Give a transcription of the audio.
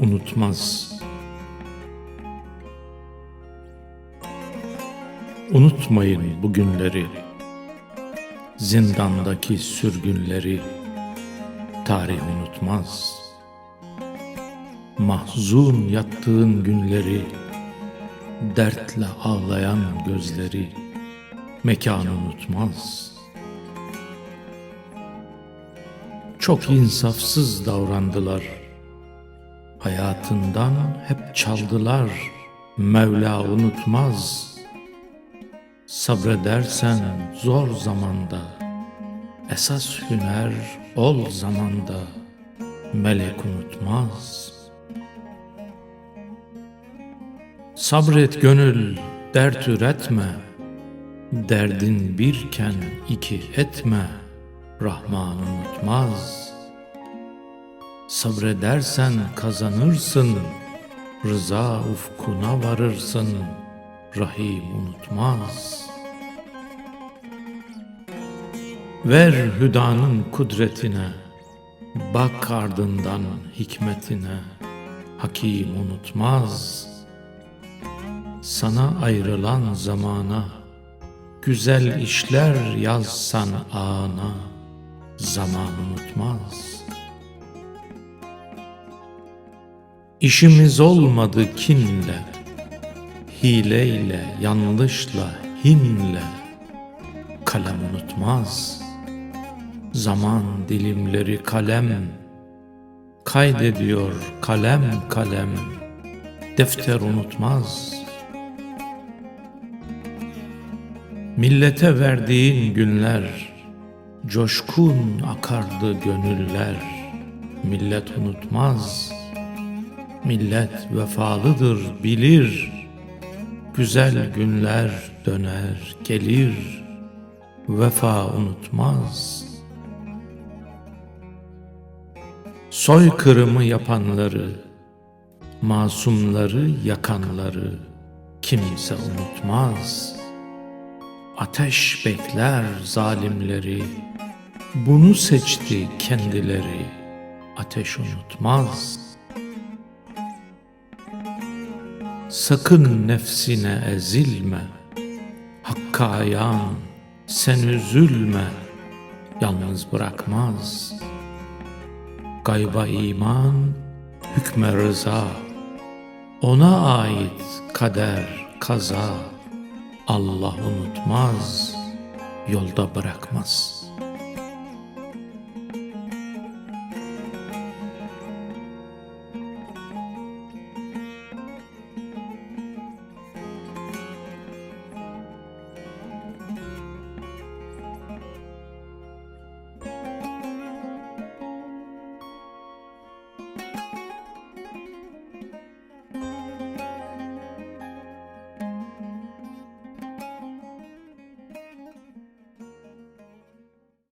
unutmaz. Unutmayın bu günleri, zindandaki sürgünleri, tarih unutmaz. Mahzun yattığın günleri, dertle ağlayan gözleri, mekan unutmaz. Çok insafsız davrandılar. Hayatından hep çaldılar. Mevla unutmaz. Sabredersen zor zamanda, esas hüner ol zamanda, melek unutmaz. Sabret gönül, dert üretme, derdin birken iki etme, Rahman unutmaz. Sabredersen kazanırsın, rıza ufkuna varırsın, Rahim unutmaz. Ver hüdanın kudretine, bak ardından hikmetine, Hakim unutmaz. Sana ayrılan zamana, güzel işler yazsan ana, zaman unutmaz. İşimiz olmadı kinle, hileyle, yanlışla, hinle, kalem unutmaz. Zaman dilimleri kalem, kaydediyor kalem kalem, defter unutmaz. Millete verdiğin günler, coşkun akardı gönüller, millet unutmaz. Millet vefalıdır bilir, güzel günler döner gelir, vefa unutmaz. Soykırımı yapanları, masumları yakanları kimse unutmaz. Ateş bekler zalimleri, bunu seçti kendileri, ateş unutmaz. Sakın nefsine ezilme, Hakka ayağın sen üzülme, yalnız bırakmaz. Gayba iman, hükme rıza, ona ait kader, kaza, Allah unutmaz, yolda bırakmaz.''